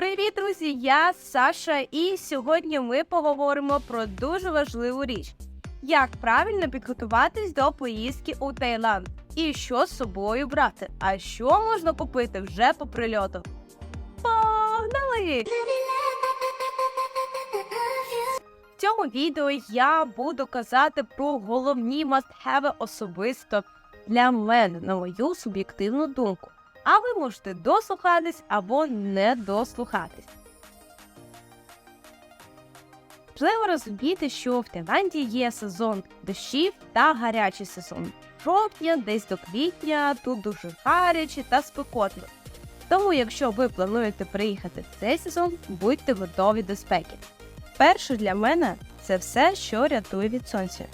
Привіт, друзі! Я Саша, і сьогодні ми поговоримо про дуже важливу річ: як правильно підготуватись до поїздки у Таїланд і що з собою брати, а що можна купити вже по прильоту. Погнали! В цьому відео я буду казати про головні must-have особисто для мене, на мою суб'єктивну думку. А ви можете дослухатись або не дослухатись. Важливо розуміти, що в Таїланді є сезон дощів та гарячий сезон. Жовтня, десь до квітня, тут дуже гаряче та спекотно. Тому, якщо ви плануєте приїхати в цей сезон, будьте готові до спеки. Перше для мене це все, що рятує від сонця: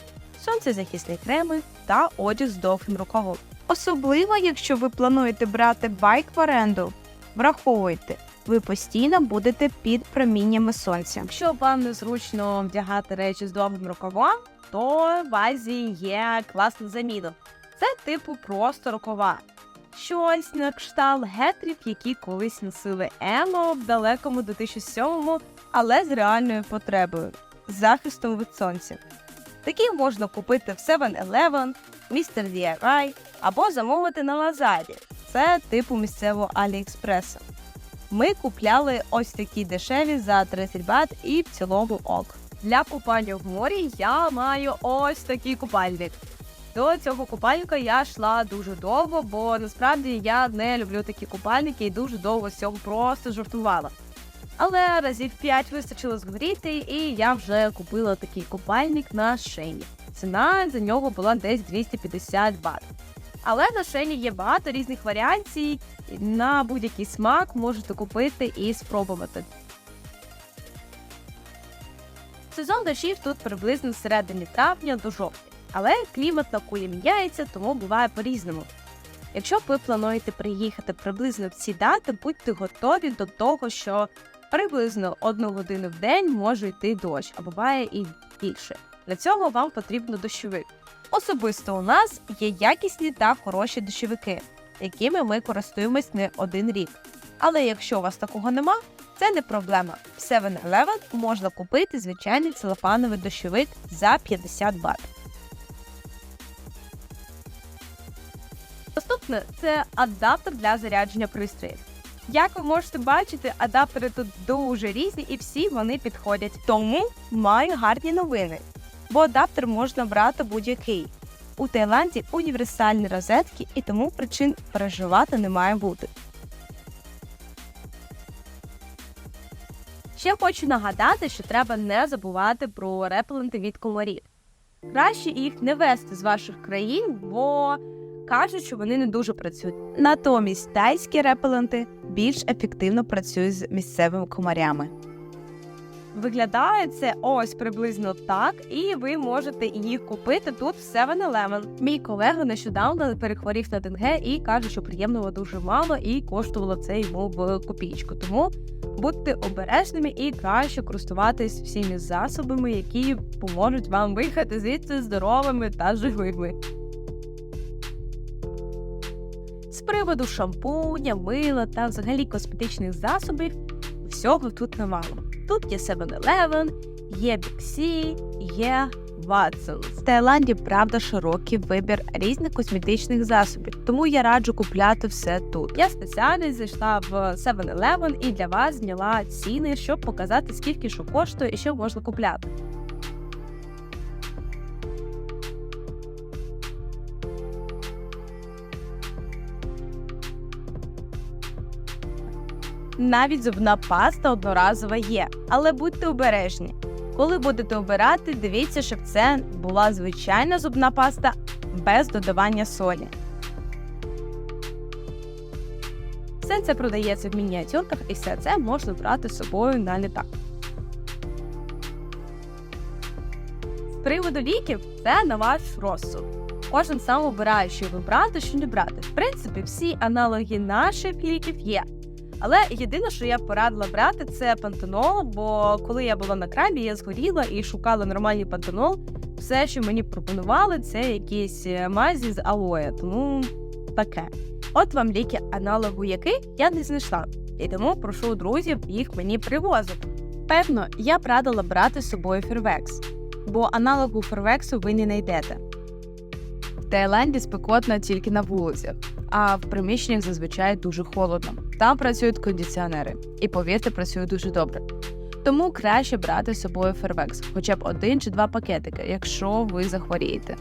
сонцезахисні креми та одяг з довгим рукавом. Особливо, якщо ви плануєте брати байк в оренду, враховуйте, ви постійно будете під проміннями сонця. Якщо вам незручно вдягати речі з довгим рукавом, то в Азії є класна заміна. Це типу просто рукава. Щось на кшталт гетрів, які колись носили емо в далекому 2007-му, але з реальною потребою захистом від сонця. Такі можна купити в 7-Eleven, Mr. DIY або замовити на Лазарі. Це типу місцевого Аліекспреса. Ми купляли ось такі дешеві за 30 бат і в цілому ок. Для купання в морі я маю ось такий купальник. До цього купальника я йшла дуже довго, бо насправді я не люблю такі купальники і дуже довго з цього просто жартувала. Але разів 5 вистачило згоріти, і я вже купила такий купальник на шені. Ціна за нього була десь 250 бат. Але на шені є багато різних варіацій. і На будь-який смак можете купити і спробувати. Сезон дощів тут приблизно з середини травня до жовтня, але клімат на кулі міняється, тому буває по-різному. Якщо ви плануєте приїхати приблизно в ці дати, будьте готові до того, що приблизно одну годину в день може йти дощ, а буває і більше. Для цього вам потрібно дощовик. Особисто у нас є якісні та хороші дощовики, якими ми користуємось не один рік. Але якщо у вас такого нема, це не проблема. В 7-Eleven можна купити звичайний целофановий дощовик за 50 бат. Наступне це адаптер для зарядження пристроїв. Як ви можете бачити, адаптери тут дуже різні і всі вони підходять. Тому маю гарні новини, бо адаптер можна брати будь-який. У Таїланді універсальні розетки і тому причин переживати не має бути. Ще хочу нагадати, що треба не забувати про репеленти від комарів. Краще їх не вести з ваших країн, бо кажуть, що вони не дуже працюють. Натомість тайські репеленти більш ефективно працюють з місцевими комарями. Виглядає це ось приблизно так, і ви можете їх купити тут в 7-Eleven. Мій колега нещодавно перехворів на ДНГ і каже, що приємного дуже мало і коштувало це йому в копійку. Тому будьте обережними і краще користуватись всіми засобами, які поможуть вам виїхати звідси здоровими та живими. З приводу шампуня, мила та взагалі косметичних засобів всього тут немало. Тут є 7-Eleven, є C, є Watsons. В Таїланді, правда, широкий вибір різних косметичних засобів, тому я раджу купляти все тут. Я спеціально зайшла в 7-Eleven і для вас зняла ціни, щоб показати, скільки що коштує і що можна купляти. Навіть зубна паста одноразова є, але будьте обережні. Коли будете обирати, дивіться, щоб це була звичайна зубна паста без додавання солі. Все це продається в мініатюрках і все це можна брати з собою на літак. З приводу ліків це на ваш розсуд. Кожен сам обирає, що вибрати, що не брати. В принципі, всі аналоги наших ліків є. Але єдине, що я порадила брати, це пантенол, бо коли я була на крабі, я згоріла і шукала нормальний пантенол. Все, що мені пропонували, це якісь е, мазі з алоє, тому таке. От вам ліки аналогу яких я не знайшла. і тому прошу друзів їх мені привозити. Певно, я б радила брати з собою фервекс, бо аналогу фервексу ви не знайдете. В Таїланді спекотно тільки на вулицях, а в приміщеннях зазвичай дуже холодно. Там працюють кондиціонери, і повірте, працює дуже добре. Тому краще брати з собою фервекс, хоча б один чи два пакетики, якщо ви захворієте.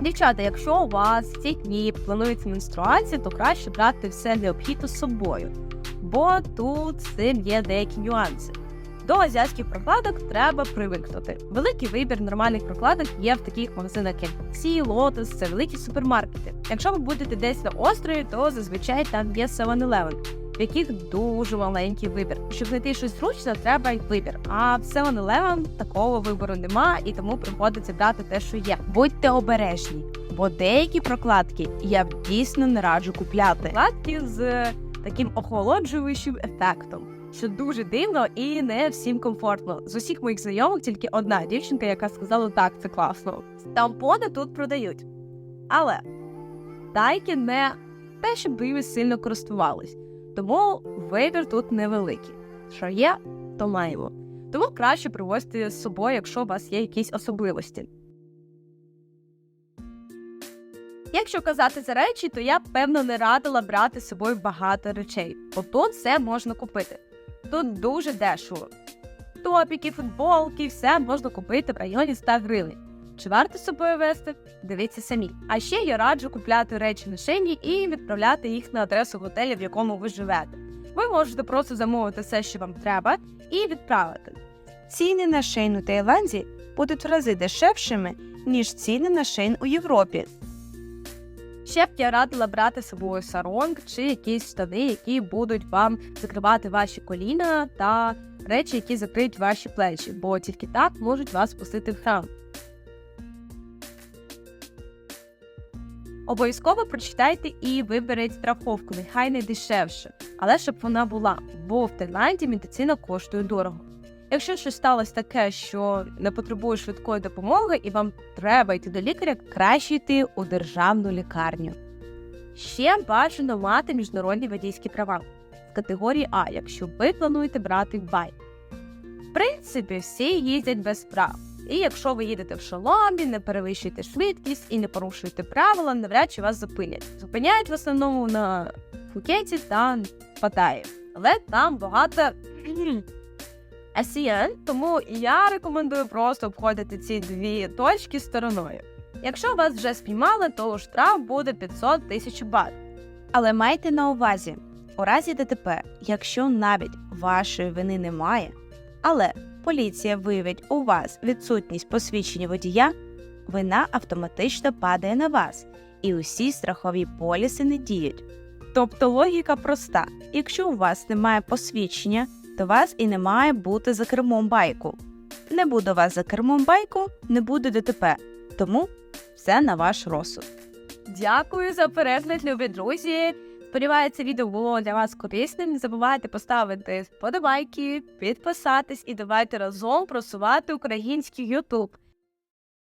Дівчата, якщо у вас ці дні планується менструація, то краще брати все необхідне з собою, бо тут цим є деякі нюанси. До азіатських прокладок треба привикнути. Великий вибір нормальних прокладок є в таких магазинах, як Сі, Lotus, це великі супермаркети. Якщо ви будете десь на острові, то зазвичай там є 7-Eleven, в яких дуже маленький вибір. Щоб знайти щось зручне, треба й вибір. А в 7-Eleven такого вибору нема, і тому приходиться брати те, що є. Будьте обережні, бо деякі прокладки я дійсно не раджу купляти. Прокладки з таким охолоджуючим ефектом. Що дуже дивно і не всім комфортно. З усіх моїх знайомих тільки одна дівчинка, яка сказала, так, це класно. Тампони тут продають. Але тайки не те, щоб ними сильно користувались. Тому вибір тут невеликий. Що є, то маємо. Тому краще привозити з собою, якщо у вас є якісь особливості. Якщо казати за речі, то я б певно не радила брати з собою багато речей, бо тут все можна купити. Тут дуже дешево. Топіки, футболки, все можна купити в районі 100 гривень. Чи варто з собою вести? Дивіться самі. А ще я раджу купляти речі на шині і відправляти їх на адресу готелю, в якому ви живете. Ви можете просто замовити все, що вам треба, і відправити. Ціни на шейн у Таїланді будуть в рази дешевшими, ніж ціни на шейн у Європі. Ще б я радила брати з собою саронг чи якісь штани, які будуть вам закривати ваші коліна та речі, які закриють ваші плечі, бо тільки так можуть вас пустити в храм. Обов'язково прочитайте і виберіть страховку, нехай не дешевше, але щоб вона була, бо в Таїланді медицина коштує дорого. Якщо щось сталося таке, що не потребує швидкої допомоги і вам треба йти до лікаря, краще йти у державну лікарню. Ще бажано мати міжнародні водійські права в категорії А, якщо ви плануєте брати байк. В принципі, всі їздять без прав. І якщо ви їдете в шоломі, не перевищуєте швидкість і не порушуєте правила, навряд чи вас зупинять. Зупиняють в основному на Фукеті та Паттайі. Але там багато ASEAN, тому я рекомендую просто обходити ці дві точки стороною. Якщо вас вже спіймали, то штраф буде 500 тисяч бат. Але майте на увазі, у разі ДТП, якщо навіть вашої вини немає, але поліція виявить у вас відсутність посвідчення водія, вина автоматично падає на вас, і усі страхові поліси не діють. Тобто логіка проста: якщо у вас немає посвідчення, то вас і не має бути за кермом байку. Не буде вас за кермом байку, не буде ДТП. Тому все на ваш розсуд. Дякую за перегляд, любі друзі. Сподіваюся, відео було для вас корисним. Не забувайте поставити вподобайки, підписатись і давайте разом просувати український YouTube.